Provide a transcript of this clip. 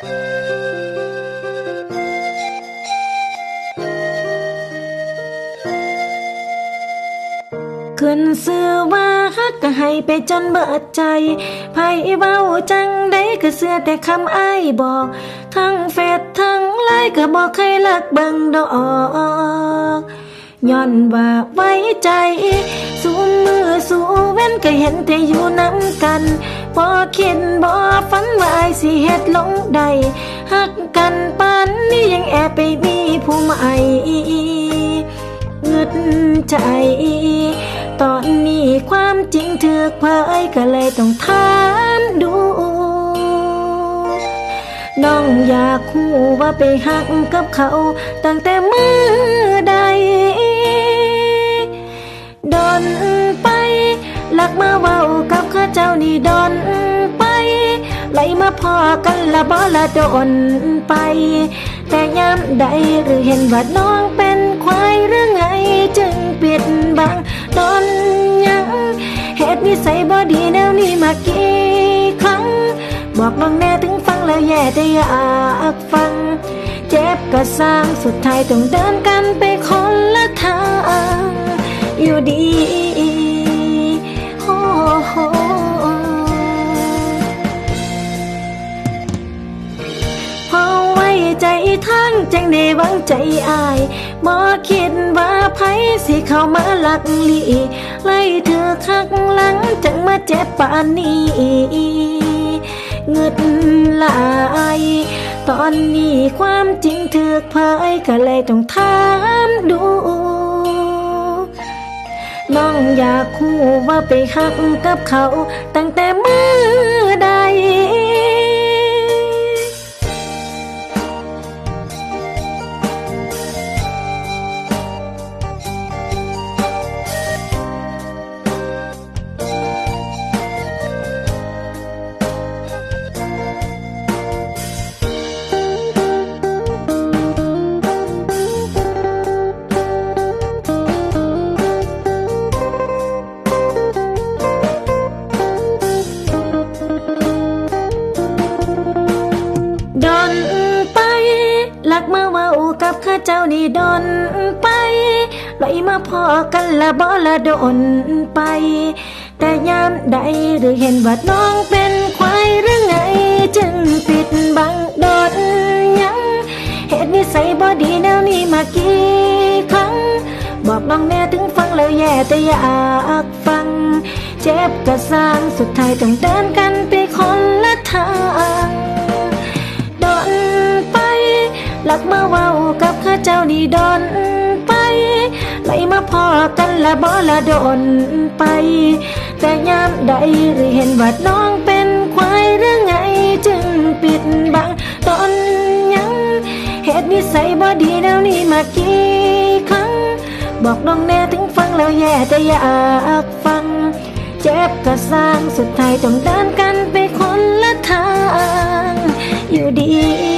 ขึ้นเสื้อว่าคักก็ให้ไปจนเบิดใจไพ่เบาจังได้ก็เสือแต่คำไอ้บอก ทั้งเฟซทั้งไล่ก็บอกให้ลักเบิ่งดอกย้อนว่าไว้ใจสูมมือสู นก็เห็นแต่อยู่น้ำกันบ่คิดบ่ฝันว่าไอสิเฮ็ดลงใดฮักกันปานนี้ยังแอบไปมีผู้ใหม่เงึดใจ ตอนนี้ความจริงถูกเผยก็เลยต้องถามดูน้องอยากคู่ว่าไปหักกับเขา ตั้งแต่มือใดดอน ลักมาเว้ากับข้าเจ้านี่ดอนไป ไหลมาพอกันละบ่ละโดนไป แต่ยามใดหรือเห็นว่าน้องเป็นควายหรือไงจึงปิดบังดอนยังเหตุนิสัยบ่ดีแนวนี้มากี่ครั้ง บอกน้องแน่ถึงฟังแล้วแย่แต่อยากฟัง เจ็บก็สร้างสุดท้ายต้องเดินกันไปคนละทาง อยู่ดี ใจทั้งจังได้หวังใจอายบ่คิดว่าไผสิเข้ามาลักลีไล่เธอข้างหลังจังมาเจ็บปานนี้เงึดหลายตอนนี้ความจริงถูกเผยก็เลยต้องถามดู น้องอยากคู่ว่าไปหักกับเขา ตั้งแต่มือใด ข้าเจ้านี่ดนไปไหลมาพอกันละบ่ละโดนไป แต่ยามใดหรือเห็นว่าน้องเป็นควายหรือไง จึงปิดบังดนยังเหตุนิสัยบ่ดีแนวนี้มากี่ครั้ง บอกน้องแน่ถึงฟังแล้วแย่แต่อยากฟัง เจ็บก็สร้างสุดท้ายต้องเดินกันไปคนละทางดนไปหลักมาเว้ากับข้า เจ้านี่ดนไปไหลมาพอกันละบ่ละโดนไป แต่ยามใดหรือเห็นว่าน้องเป็นควายหรือไงจึงปิดบังตอนยังเหตุนิสัยบ่ดีแนวนี้มากี่ครั้ง บอกน้องแน่ถึงฟังแล้วแย่แต่อยากฟัง เจ็บก็สร้างสุดท้ายต้องเดินกันไปคนละทาง อยู่ดี